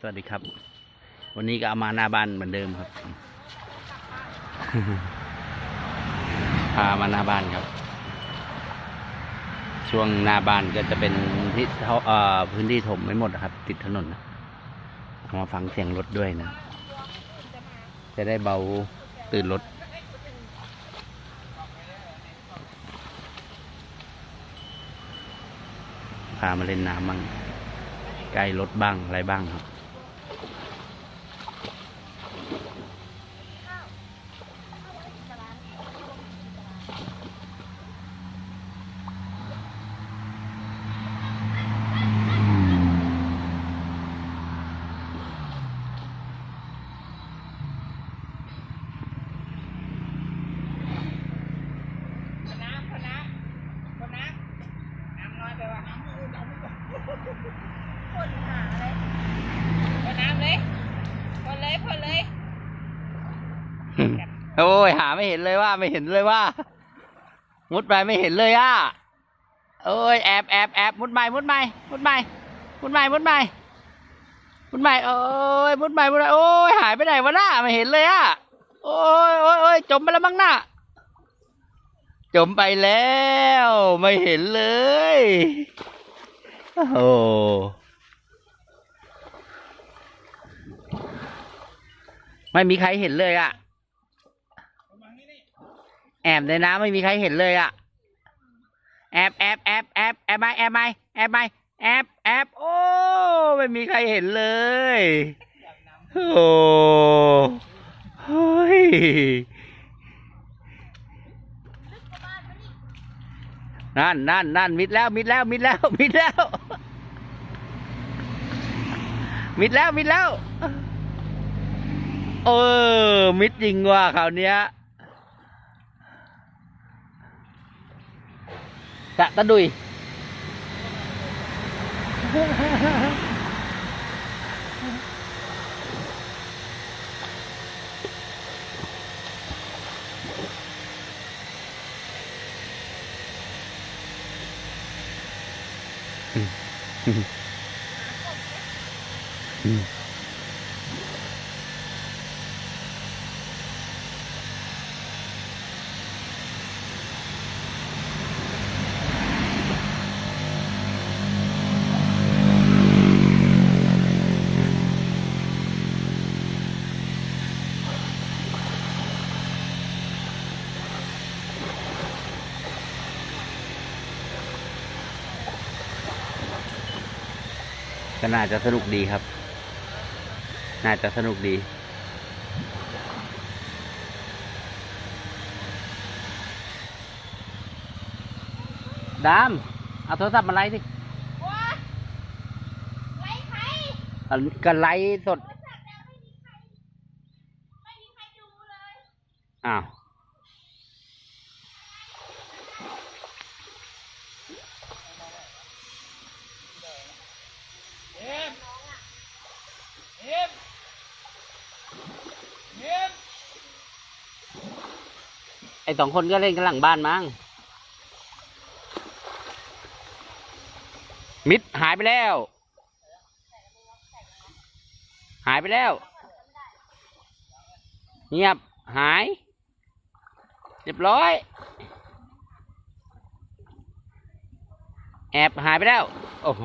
สวัสดีครับ วันนี้ก็เอามาหน้าบ้านเหมือนเดิมครับพามาหน้าบ้านครับ ช่วงหน้าบ้านก็จะเป็นที่เขาเอ่อพื้นที่ถมไม่หมดนะครับ ติดถนนนะเอามาฟังเสียงรถด้วยนะ จะได้เบาตื่นรถพามาเล่นน้ำบ้างใกล้รถบ้างอะไรบ้างครับ คณะคณะคณะน้ำน้อยไปว่ะน้ำมือน้ำมือคนหาเลยคนน้ำเลยคนเลยคนเลย โอ้ยหาไม่เห็นเลยว่า ไม่เห็นเลยว่า มุดไปไม่เห็นเลยอะโอ้ยแอบแอบแอบมุดใหม่มุดใหม่มุดใหม่มุดใหม่มุดใหม่มุดใหม่โอ้ยมุดใหม่มุดใหม่โอ้ยหายไปไหนวะน่ะไม่เห็นเลยอะโอ้ยโอ้ยโอ้ยจมไปแล้วมั้งน่ะจมไปแล้วไม่เห็นเลยโอ้ไม่มีใครเห็นเลยอะ แอบในน้ำไม่มีใครเห็นเลยอะแอบแอบแอบแอบแอบไปแอบไปแอบไปแอบแอบโอ้ไม่มีใครเห็นเลยโอ้เฮ้ยนั่นนั่นนั่นมิดแล้วมิดแล้วมิดแล้วมิดแล้ว มิดแล้วมิดแล้ว เออ มิดจริงว่ะคราวเนี้ย กะตะ ก็น่าจะสนุกดีครับ น่าจะสนุกดี ดาม เอาโทรศัพท์มาไลฟ์สิว้าไรใครอะก็ไลฟ์สดโทรศัพท์แล้วไม่มีใครไม่มีใครดูเลย อ้าว เอ็มเอ็มเอ็ม ไอสองคนก็เล่นกันหลังบ้านมั้ง มิดหายไปแล้ว หายไปแล้ว เงียบหาย เรียบร้อย แอบหายไปแล้ว โอ้โห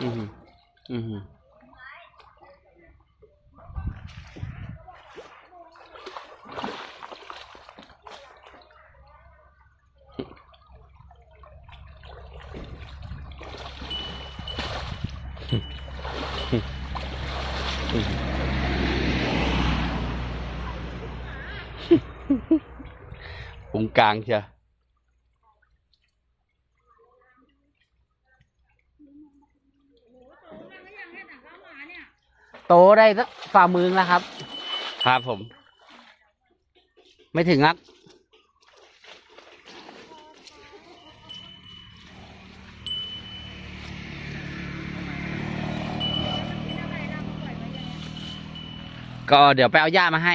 อืมอืมอืมพุงกลางเชียว โตได้สักฝ่ามือแล้วครับ ครับผม ไม่ถึงครับก็เดี๋ยวไปเอาหญ้ามาให้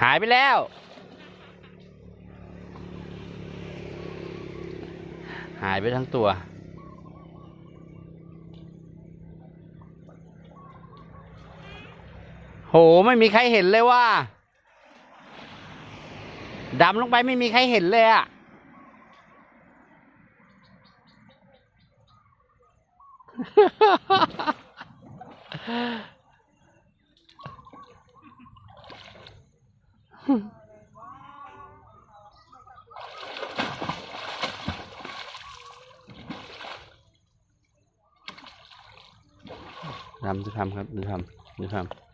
หายไปแล้ว หายไปทั้งตัว โห ไม่มีใครเห็นเลยว่าดำลงไปไม่มีใครเห็นเลยอะด จะทำครับดูทำดูทำ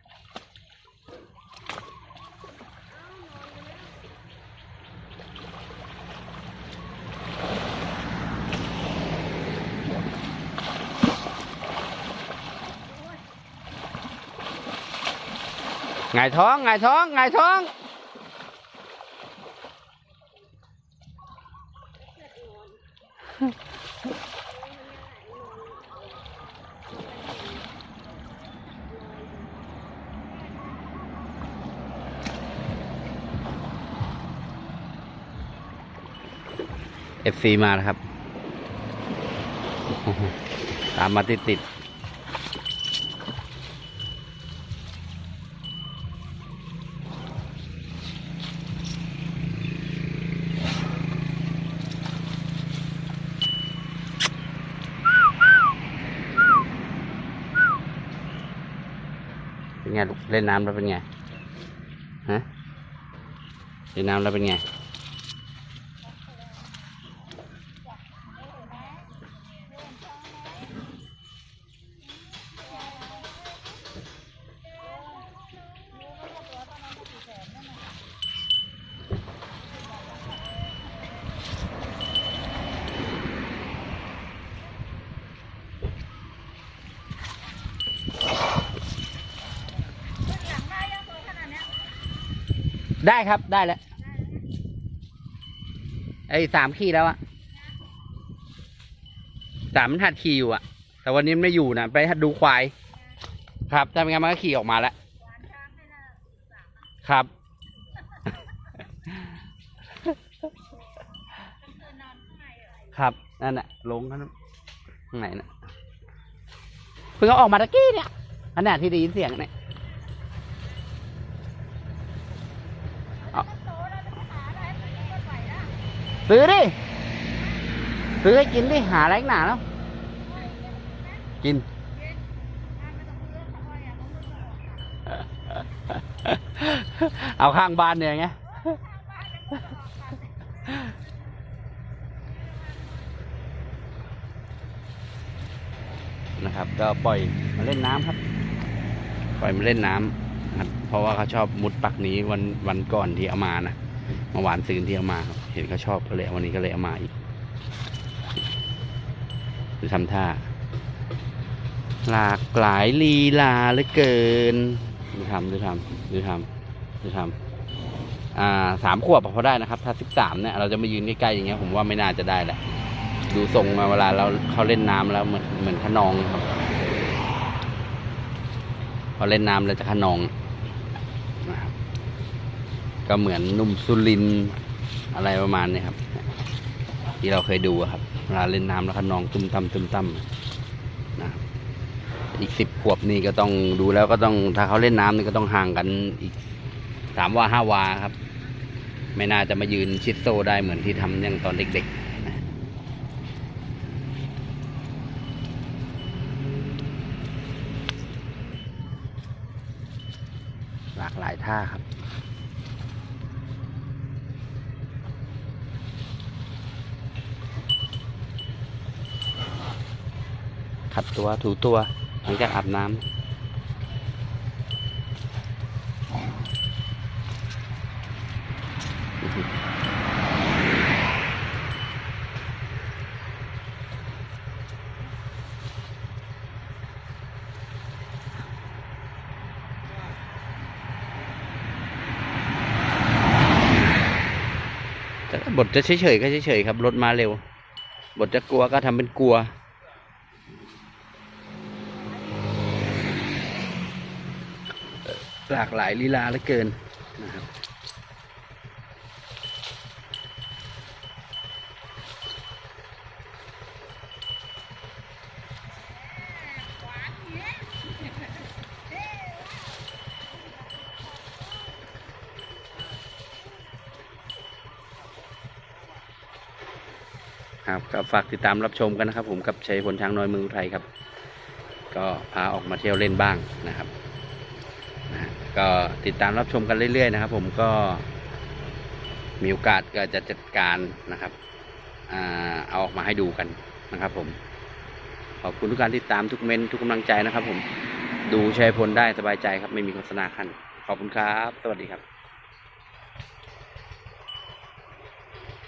ไงท้องไงท้องไงท้อง เอฟซีมาแล้วครับ ตามมาติดติดเป็นไงลูกเล่นน้ำแล้วเป็นไง ฮะ เล่นน้ำแล้วเป็นไง หลังได้ยังตัวขนาดเนี้ย ได้ครับได้แล้วไอ้สามขีดแล้วอะสามมันหัดขี่อยู่อะแต่วันนี้ไม่อยู่นะไปหัดดูควาย ครับถ้าเป็นงั้นมันก็ขี่ออกมาแล้วหวานช้างไม่น่าสามอะครับครับนั่นแหละลงข้างนั้นข้างไหนนะเพิ่งเอาออกมาตะกี้เนี่ยขนาดที่ได้ยินเสียงเนี่ย เอา มันโตแล้วจะไปหาอะไรมันก็ไหวนะ ซื้อดิ ซื้อให้กินดิ หาอะไรหนาแล้ว กิน เอาข้างบ้านเนี่ยไงนะครับก็ปล่อยมาเล่นน้ำครับ ปล่อยมาเล่นน้ำนะครับเพราะว่าเขาชอบมุดปักนี้วันวันก่อนที่เอามานะ เมื่อวานซืนที่เอามาครับ เห็นเขาชอบก็เลยวันนี้ก็เลยเอามาอีกดูทำท่า หลากหลายลีลาเหลือเกินดูทำดูทำดูทำดูทำอ่าสามขวบพอได้นะครับ ถ้าสิบสามเนี่ยเราจะมายืนใกล้ๆอย่างเงี้ยผมว่าไม่น่าจะได้แหละ ดูทรงมาเวลาเราเขาเล่นน้ำแล้วเหมือนเหมือนขนองครับพอเล่นน้ำแล้วจะขนอง ก็เหมือนนุ่มสุรินอะไรประมาณนี้ครับ ที่เราเคยดูครับเวลาเล่นน้ำแล้วขนองตุ้มตั้มตุ้มตั้มนะครับอีกสิบขวบนี่ก็ต้องดูแล้วก็ต้องถ้าเขาเล่นน้ำนี่ก็ต้องห่างกันอีกสามวาห้าวาครับ ไม่น่าจะมายืนชิดโซได้เหมือนที่ทำอย่างตอนเด็กๆนะหลากหลายท่าครับ ขัดตัวถูตัวหลังจากอาบน้ำบทจะเฉยๆก็เฉยๆครับรถมาเร็ว บทจะกลัวก็ทำเป็นกลัว หลากหลายลีลาเหลือเกินนะครับครับก็ฝากติดตามรับชมกันนะครับ ผมกับชัยพลช้างน้อยเมืองอุทัยครับ ก็พาออกมาเที่ยวเล่นบ้างนะครับ ก็ติดตามรับชมกันเรื่อยๆนะครับ ผมก็มีโอกาสก็จะจัดการนะครับอเอาออกมาให้ดูกันนะครับ ผม ขอบคุณทุกการติดตามทุกเมนทุกกำลังใจนะครับ ผมดูชัยพลได้สบายใจครับ ไม่มีโฆษณาขั้นขอบคุณครับ สวัสดีครับ